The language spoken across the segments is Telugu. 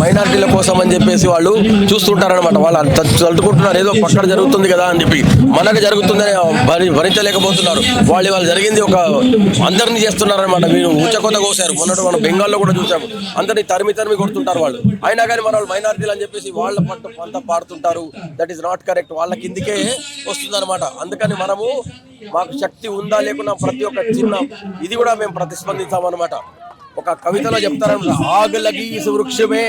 మైనార్టీల కోసం అని చెప్పేసి వాళ్ళు చూస్తుంటారనమాట వాళ్ళు అంత తలుచుకుంటున్నారు ఏదో పక్కన జరుగుతుంది కదా అని చెప్పి. మనకు జరుగుతుందని భరి భరించలేకపోతున్నారు. వాళ్ళు వాళ్ళు జరిగింది ఒక అందరినీ చేస్తున్నారనమాట మీరు ఉచ్చకొత కోసారు మొన్నటి మనం బెంగాల్లో కూడా చూసాము అందరినీ తరిమి తరిమి కొడుతుంటారు వాళ్ళు. అయినా కానీ మన మైనార్టీలు అని చెప్పేసి వాళ్ళ పట్టు పంట పాడుతుంటారు. దట్ ఈస్ నాట్ కరెక్ట్ వాళ్ళ కిందికే వస్తుందన్నమాట. అందుకని మనము మాకు శక్తి ఉందా లేకున్నా ప్రతి ఒక్క చిన్న ఇది కూడా మేము ప్రతిస్పందించామన్నమాట ఒక కవితలో చెప్తారు ఆగ్ లగి వృక్షమే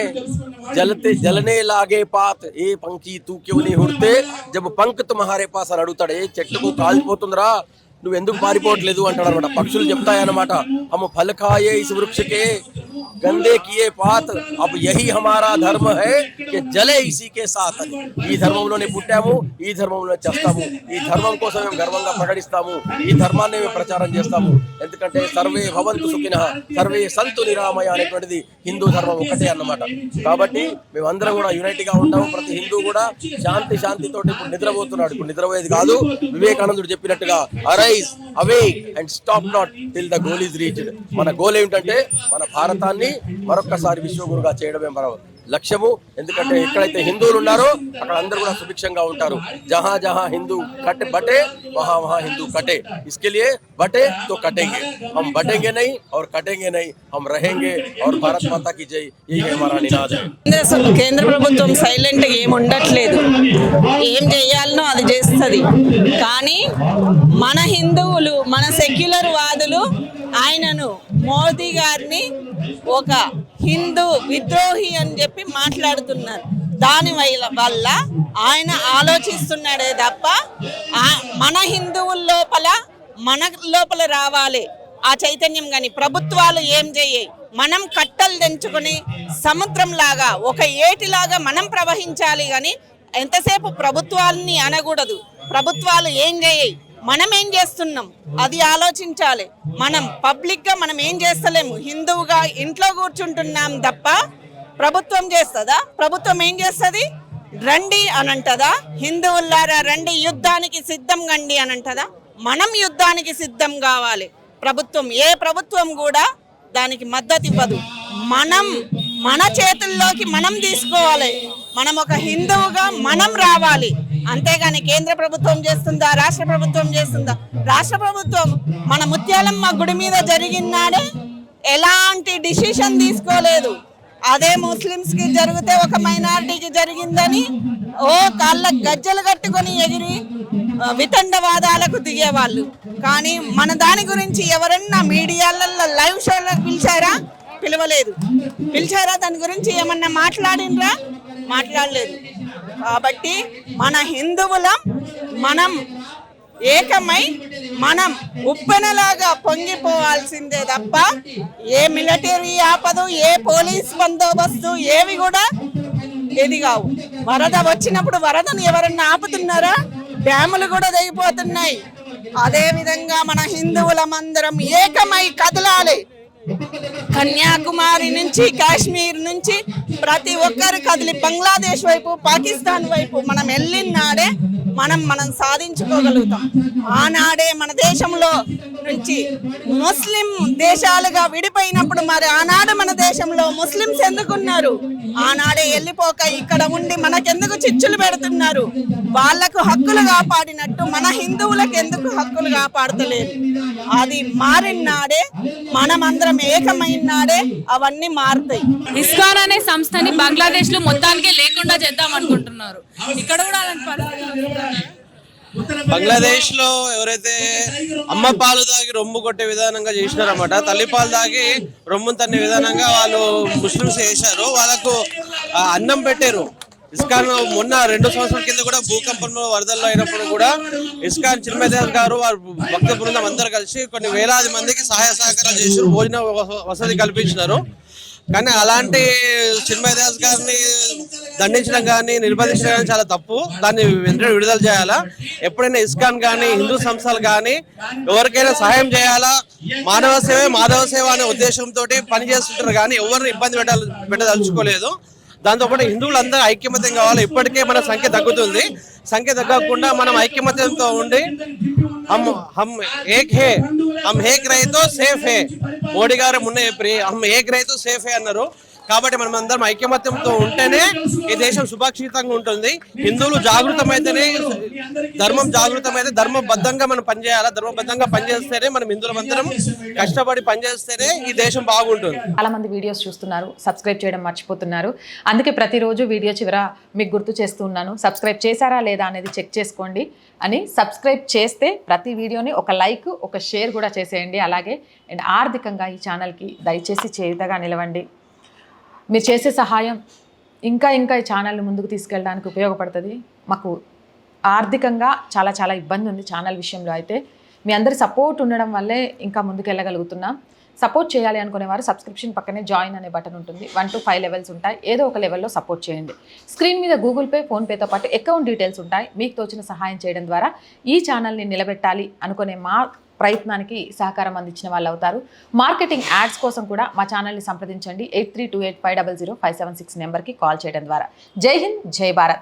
జలతే జలనే లాగే పాత్ ఏ పంకి తూకెవని హుడితే జబ్బు పంక్ తుమహారే పాస్ అని అడుగుతాడు. ఏ చెట్టుకు కాలిపోతుందిరా నువ్వు ఎందుకు పారిపోవట్లేదు? అంటాడు అనమాట. పక్షులు చెప్తాయన్నమాట. అమ్మ ఫలకాయే ఇసు వృక్షకే గందే किए పాత్ अब यही హమారా ధర్మ है कि जले ఇసి के साथ। అని ఈ ధర్మంలోనే పుట్టాము ఈ ధర్మంలో చేస్తాము ఈ ధర్మం కోసం మేము గర్వంగా ప్రకటిస్తాము ఈ ధర్మాన్ని మేము ప్రచారం చేస్తాము ఎందుకంటే సర్వే భవంతు సుఖిన సర్వే సంతు నిరామయ అనేటువంటిది హిందూ ధర్మం ఒకటే అన్నమాట కాబట్టి మేమందరం కూడా యునైట్గా ఉంటాము ప్రతి హిందూ కూడా శాంతి శాంతితోటి ఇప్పుడు నిద్రపోతున్నాడు ఇప్పుడు నిద్రపోయేది కాదు వివేకానందుడు చెప్పినట్టుగా arise awake and stop not till the goal is reached మన గోల్ ఏమిటంటే మన భారత ప్రాంతాన్ని మరొక్కసారి విశ్వగురుగా చేయడమే మన లక్ష్యము. ఎందుకంటే ఎక్కడైతే హిందువులు ఉన్నారో అక్కడ అందరూ కూడా సుభిక్షంగా ఉంటారు. జహా జహా హిందూ కట్ బటే మహా మహా హిందూ కటే. इसके బటే తో కటేంగే. హమ్ బటేంగే నై ఔర్ కటేంగే నై హమ్ రహేంగే ఔర్ భారత్ మాతా माता జై. जय यही हमारा కేంద్ర ప్రభుత్వం సైలెంట్ ఏం ఉండట్లేదు. ఏం చేయాలనో అది చేస్తుంది. కానీ మన హిందువులు మన సెక్యులర్ వాదులు ఆయనను మోదీ గారిని ఒక హిందూ విద్రోహి అని చెప్పి మాట్లాడుతున్నారు. దాని వల్ల ఆయన ఆలోచిస్తున్నాడే తప్ప మన హిందువుల లోపల మన లోపల రావాలి. ఆ చైతన్యం కానీ ప్రభుత్వాలు ఏం చేయాయి మనం కట్టలు తెంచుకొని సముద్రంలాగా ఒక ఏటిలాగా మనం ప్రవహించాలి కానీ ఎంతసేపు ప్రభుత్వాలని అనకూడదు. ప్రభుత్వాలు ఏం చేయాయి మనం ఏం చేస్తున్నాం? అది ఆలోచించాలి. మనం పబ్లిక్గా మనం ఏం చేస్తలేము? హిందువుగా ఇంట్లో కూర్చుంటున్నాం తప్ప ప్రభుత్వం చేస్తుందా? ప్రభుత్వం ఏం చేస్తుంది? రండి అని అంటదా హిందువులారా రండి యుద్ధానికి సిద్ధం కండి అని అంటదా మనం యుద్ధానికి సిద్ధం కావాలి. ప్రభుత్వం ఏ ప్రభుత్వం కూడా దానికి మద్దతు ఇవ్వదు. మనం మన చేతుల్లోకి మనం తీసుకోవాలి. మనం ఒక హిందువుగా మనం రావాలి. అంతేగాని కేంద్ర ప్రభుత్వం చేస్తుందా? రాష్ట్ర ప్రభుత్వం చేస్తుందా? రాష్ట్ర ప్రభుత్వం మన ముత్యాలమ్మ గుడి మీద జరిగినాడే ఎలాంటి డిసిషన్ తీసుకోలేదు. అదే ముస్లిమ్స్కి జరిగితే ఒక మైనారిటీకి జరిగిందని ఓ కాళ్ళ గజ్జలు కట్టుకొని ఎగిరి వితండవాదాలకు దిగేవాళ్ళు. కానీ మన దాని గురించి ఎవరన్నా మీడియాలలో లైవ్ షోలకు పిలిచారా? పిలవలేదు. పిలిచారా? దాని గురించి ఏమన్నా మాట్లాడినరా? మాట్లాడలేదు. కాబట్టి మన హిందువులం మనం ఏకమై మనం ఉప్పెనలాగా పొంగిపోవాల్సిందే తప్ప ఏ మిలిటరీ ఆపదు ఏ పోలీస్ బందోబస్తు ఏవి కూడా ఇది కావు. వరద వచ్చినప్పుడు వరదను ఎవరన్నా ఆపుతున్నారా? డ్యాములు కూడా దిగిపోతున్నాయి అదేవిధంగా మన హిందువులం అందరం ఏకమై కదలాలి. కన్యాకుమారి నుంచి కాశ్మీర్ నుంచి ప్రతి ఒక్కరు కదిలి బంగ్లాదేశ్ వైపు పాకిస్తాన్ వైపు మనం వెళ్ళినాడే మనం మనం సాధించుకోగలుగుతాం. ఆనాడే మన దేశంలో నుంచి ముస్లిం దేశాలుగా విడిపోయినప్పుడు మరి ఆనాడు మన దేశంలో ముస్లింస్ ఎందుకున్నారు? ఆనాడే వెళ్ళిపోక ఇక్కడ ఉండి మనకెందుకు చిచ్చులు పెడుతున్నారు? వాళ్ళకు హక్కులు కాపాడినట్టు మన హిందువులకు ఎందుకు హక్కులు కాపాడతలేదు? అది మారినాడే మనమందరం ఏకమైనాడే అవన్నీ మారుతాయి. ఇస్కాన్ అనే సంస్థని బంగ్లాదేశ్లో మొత్తానికి లేకుండా చేద్దాం అనుకుంటున్నారు. ఇక్కడ కూడా బంగ్లాదేశ్లో ఎవరైతే అమ్మ పాలు తాగి రొమ్ము కొట్టే విధానంగా చేసినారన్నమాట. తల్లి పాలు తాగి రొమ్ము తన్నే విధానంగా వాళ్ళు ముస్లిమ్స్ చేశారు. వాళ్ళకు అన్నం పెట్టారు. ఇస్కాన్ మొన్న రెండు సంవత్సరాల కింద కూడా భూకంపంలో వరదల్లో అయినప్పుడు కూడా ఇస్కాన్ చిన్మయదేవ్ గారు వారు భక్త బృందం అందరు కలిసి కొన్ని వేలాది మందికి సహాయ సహకారాలు చేసి భోజన వసతి కల్పించినారు. కానీ అలాంటి చిన్మయ దాస్ గారిని దండించడం కానీ నిర్బంధించడం కానీ చాలా తప్పు. దాన్ని వెంటనే విడుదల చేయాలా? ఎప్పుడైనా ఇస్కాన్ కానీ హిందూ సంస్థలు కానీ ఎవరికైనా సహాయం చేయాలా? మానవ సేవే మాధవ సేవ అనే ఉద్దేశంతో పనిచేస్తుంటారు కానీ ఎవరిని ఇబ్బంది పెట్టాలి పెట్టదలుచుకోలేదు. దాంతోపాటు హిందువులందరూ ఐక్యమత్యం కావాలి. ఇప్పటికే మన సంఖ్య తగ్గుతుంది. సంఖ్య తగ్గకుండా మనం ఐక్యమత్యంతో ఉండి హమ్ హమ్ ఏక్ హే హమ్ ఏక్ రైతో సేఫ్ హే. మోడీ గారు మొన్న చెప్పి హమ్ ఏక్ రైతో సేఫ్ హే అన్నారు. కాబట్టి మనం అందరం ఐక్యమత్యంతో ఉంటేనే ఈ దేశం సురక్షితంగా ఉంటుంది. హిందువులు జాగృతమైతేనే ధర్మం జాగృతమైతే ధర్మబద్ధంగా మనం పనిచేయాలి? ధర్మబద్ధంగా పనిచేస్తేనే మనం హిందువులందరం కష్టపడి పనిచేస్తేనే ఈ దేశం బాగుంటుంది. చాలా మంది వీడియోస్ చూస్తున్నారు సబ్స్క్రైబ్ చేయడం మర్చిపోతున్నారు. అందుకే ప్రతిరోజు వీడియో చివర మీకు గుర్తు చేస్తూ ఉన్నాను. సబ్స్క్రైబ్ చేశారా లేదా అనేది చెక్ చేసుకోండి అని. సబ్స్క్రైబ్ చేస్తే ప్రతి వీడియోని ఒక లైక్ ఒక షేర్ కూడా చేసేయండి. అలాగే అండ్ ఆర్థికంగా ఈ ఛానల్కి దయచేసి చేతగా నిలవండి. మీరు చేసే సహాయం ఇంకా ఇంకా ఈ ఛానల్ని ముందుకు తీసుకెళ్ళడానికి ఉపయోగపడుతుంది. మాకు ఆర్థికంగా చాలా చాలా ఇబ్బంది ఉంది ఛానల్ విషయంలో అయితే. మీ అందరి సపోర్ట్ ఉండడం వల్లే ఇంకా ముందుకు వెళ్ళగలుగుతున్నాం. సపోర్ట్ చేయాలి అనుకునే వారు సబ్స్క్రిప్షన్ పక్కనే జాయిన్ అనే బటన్ ఉంటుంది. వన్ టు ఫైవ్ లెవెల్స్ ఉంటాయి. ఏదో ఒక లెవెల్లో సపోర్ట్ చేయండి. స్క్రీన్ మీద గూగుల్ పే ఫోన్పేతో పాటు అకౌంట్ డీటెయిల్స్ ఉంటాయి. మీకు తోచిన సహాయం చేయడం ద్వారా ఈ ఛానల్ని నిలబెట్టాలి అనుకునే మా ప్రయత్నానికి సహకారం అందించిన వాళ్ళు అవుతారు మార్కెటింగ్ యాడ్స్ కోసం కూడా మా ఛానల్ని సంప్రదించండి. Eight three two eight five double zero five seven six నెంబర్కి కాల్ చేయడం ద్వారా. జై హింద్ జై భారత్.